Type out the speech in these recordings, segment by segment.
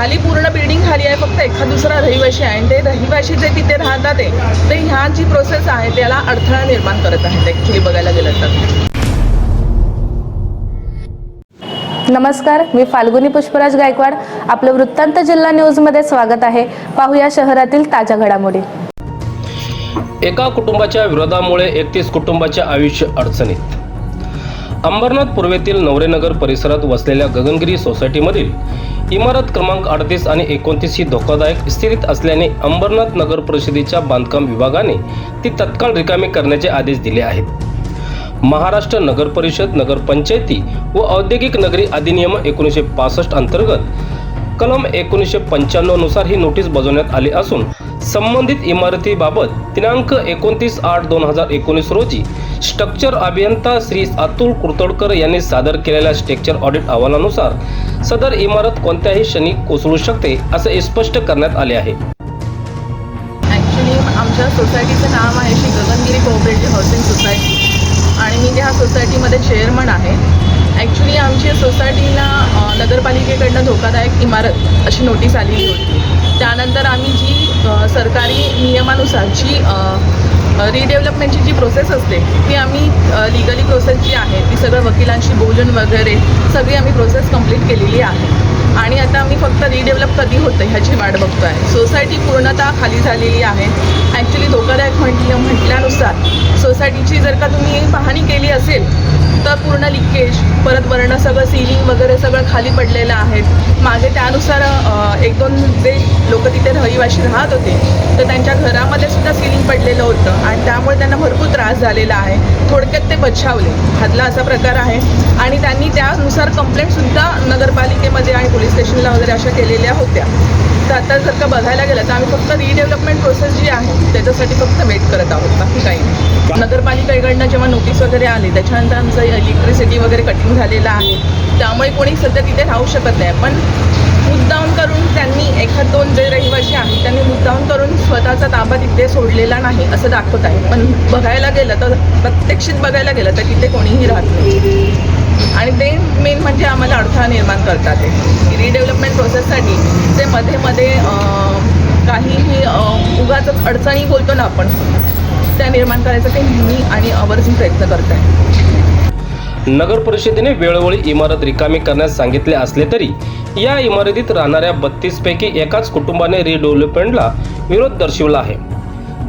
खाली पूर्ण बिल्डिंग खाली आहे फक्त एखाद दुसरा रहिवाशी आहे. आणि ते रहिवाशी जे तिथे राहतात ते ते ह्या जी प्रोसेस आहे त्याला अडथळा निर्माण करत आहेत. ॲक्च्युली बघायला गेलं तर. नमस्कार मी फाल्गुनी पुष्पराज गायकवाड. आपलं वृत्तांत जिल्हा न्यूजमध्ये स्वागत आहे. पाहूया शहरातील ताज्या घडामोडी. एका कुटुंबाच्या विरोधामुळे एकतीस कुटुंबाचे आयुष्य अडचणीत. अंबरनाथ पूर्वेतील नवरेनगर परिसरात वसलेल्या गगनगिरी सोसायटीमधील इमारत क्रमांक अडतीस आणि एकोणतीस ही धोकादायक स्थितीत असल्याने अंबरनाथ नगर परिषदेच्या बांधकाम विभागाने ती तत्काळ रिकामी करण्याचे आदेश दिले आहेत. महाराष्ट्र नगर परिषद नगरपंचायती व औद्योगिक नगरी अधिनियम एकोणीसशे पासष्ट अंतर्गत कलम एकोणीसशे पंच्याण्णवनुसार ही नोटीस बजावण्यात आली असून संबंधित इमारतीबाबत दिनांक एकोणतीस आठ दोन हजार एकोणीस रोजी स्ट्रक्चर अभियंता श्री अतुल कुरतडकर यांनी सादर केलेल्या स्ट्रक्चर ऑडिट अहवालानुसार सदर इमारत कोणत्याही क्षणी कोसळू शकते असे स्पष्ट करण्यात आले आहे. ॲक्च्युली आमच्या सोसायटीचं नाव आहे Shri Gagangiri cooperative housing society आणि मी त्या सोसायटीमध्ये चेअरमन आहे ॲक्च्युली आमच्या सोसायटीला नगरपालिकेकडनं धोकादायक इमारत अशी नोटीस आलेली होती. त्यानंतर आम्ही जी सरकारी नियमानुसार जी रिडेव्हलपमेंटची जी प्रोसेस असते ती आम्ही लिगली प्रोसेस जी आहे ती सगळं वकिलांशी बोलून वगैरे सगळी आम्ही प्रोसेस कंप्लीट केलेली आहे. आणि आता आम्ही फक्त रिडेव्हलप कधी होतं ह्याची वाट बघतो आहे सोसायटी पूर्णतः खाली झालेली आहे. ॲक्च्युली धोकादायक म्हटलं म्हटल्यानुसार सोसायटीची जर का तुम्ही पाहणी केली असेल तर पूर्ण लिकेज परत वर्ण सगळं सिलिंग वगैरे सगळं खाली पडलेलं आहे. मागे त्यानुसार एक दोन जे लोक तिथे रहिवाशी राहत होते तर त्यांच्या घरामध्ये सुद्धा सिलिंग पडलेलं होतं आणि त्यामुळे त्यांना भरपूर त्रास झालेला आहे. थोडक्यात ते बचावले. हातला असा प्रकार आहे. आणि त्यांनी त्यानुसार कंप्लेंटसुद्धा नगरपालिकेमध्ये आणि पोलीस स्टेशनला वगैरे अशा केलेल्या होत्या. तर आता जर का बघायला गेलं तर आम्ही फक्त रिडेव्हलपमेंट प्रोसेस जी आहे त्याच्यासाठी फक्त वेट करत आहोत. बाकी काही नाही. नगरपालिकेकडनं जेव्हा नोटीस वगैरे आली त्याच्यानंतर आमचं इलेक्ट्रिसिटी वगैरे कटिंग झालेलं आहे. त्यामुळे कोणी सध्या तिथे राहू शकत नाही. पण मुद्दाम करून त्यांनी एखाद दोन जे रहिवाशी आहेत त्यांनी मुद्दाम करून स्वतःचा ताबा तिथे सोडलेला नाही असं दाखवत आहे. पण बघायला गेलं तर प्रत्यक्षित बघायला गेलं तर तिथे कोणीही राहत नाही. आणि ते मेन म्हणजे आम्हाला अडथळा निर्माण करतात ते. रिडेव्हलपमेंट प्रोसेससाठी जे मध्ये मध्ये काहीही उगाच अडचणी बोलतो ना आपण त्या निर्माण करायचा ते नेहमी आणि आवर्जून प्रयत्न करत आहे. नगर परिषदेने वेळोवेळी इमारत रिकामी करण्यास सांगितले असले तरी या इमारतीत राहणाऱ्या बत्तीस पैकी एकाच कुटुंबाने रिडेव्हलपमेंटला विरोध दर्शवला आहे.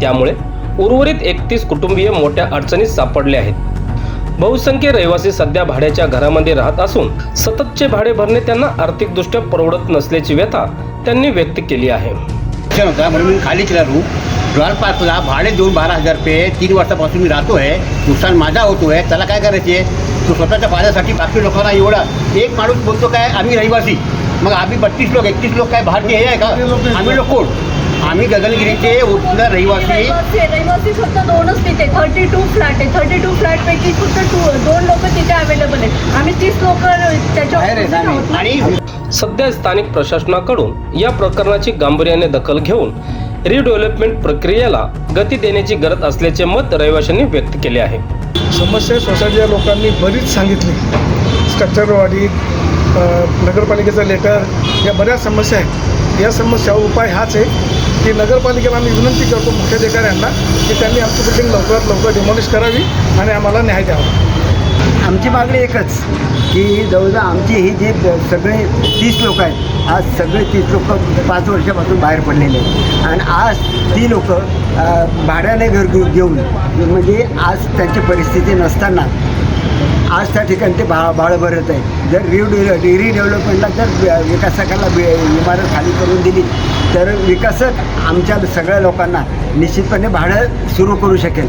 त्यामुळे उर्वरित एकतीस कुटुंबीय मोठ्या अडचणीत सापडले आहेत. बहुसंख्य रहिवासी सध्या भाड्याच्या घरामध्ये राहत असून सततचे भाडे भरणे त्यांना आर्थिकदृष्ट्या परवडत नसल्याची व्यथा त्यांनी व्यक्त केली आहे. रॉयल पार्कला भाडे देऊन बारा हजार रुपये तीन वर्षापासून मी राहतो आहे नुकसान माझा होतो आहे. त्याला काय करायचे? तो स्वतःच्या फायद्यासाठी बाकी लोकांना एवढा एक माणूस बोलतो काय आम्ही रहिवासी. मग आम्ही बत्तीस लोक एकतीस लोक काय भारतीय हे आहे का? आम्ही लोक कोण? आम्ही गगनगिरीचे उत्तर रहिवासी. रहिवासी रहिवासी फक्त दोनच तिथे. थर्टी टू फ्लॅट आहे. थर्टी टू फ्लॅट पैकी फक्त टू दोन लोक तिथे अवेलेबल आहेत. आम्ही तीस लोक आम्ही. आणि सध्या स्थानिक प्रशासनाकडून या प्रकरणाची गांभीर्याने दखल घेऊन रिडेव्हलपमेंट प्रक्रियेला गती देण्याची गरज असल्याचे मत रहिवाशांनी व्यक्त केले आहे. समस्या सोसायटीच्या लोकांनी बरीच सांगितली. स्ट्रक्चर नगरपालिकेचं लेटर या बऱ्याच समस्या आहेत. या समस्यावर उपाय हाच आहे की नगरपालिकेला आम्ही विनंती करतो मुख्याधिकाऱ्यांना की त्यांनी आमची बिल्डिंग लवकरात लवकर डिमॉलिश करावी आणि आम्हाला न्याय द्यावा. आमची मागणी एकच की जवळजवळ आमची ही जी सगळे तीस लोक आहेत आज सगळे तीस लोक पाच वर्षापासून बाहेर पडलेले आहेत. आणि आज ती लोक भाड्याने घर घेऊन म्हणजे आज त्यांची परिस्थिती नसताना आज त्या ठिकाणी ते भा भाडं भरत आहे जर रिडेव्ह रिडेव्हलपमेंटला जर विकासकाला इमारत खाली करून दिली तर विकासक आमच्या सगळ्या लोकांना निश्चितपणे भाडं सुरू करू शकेल.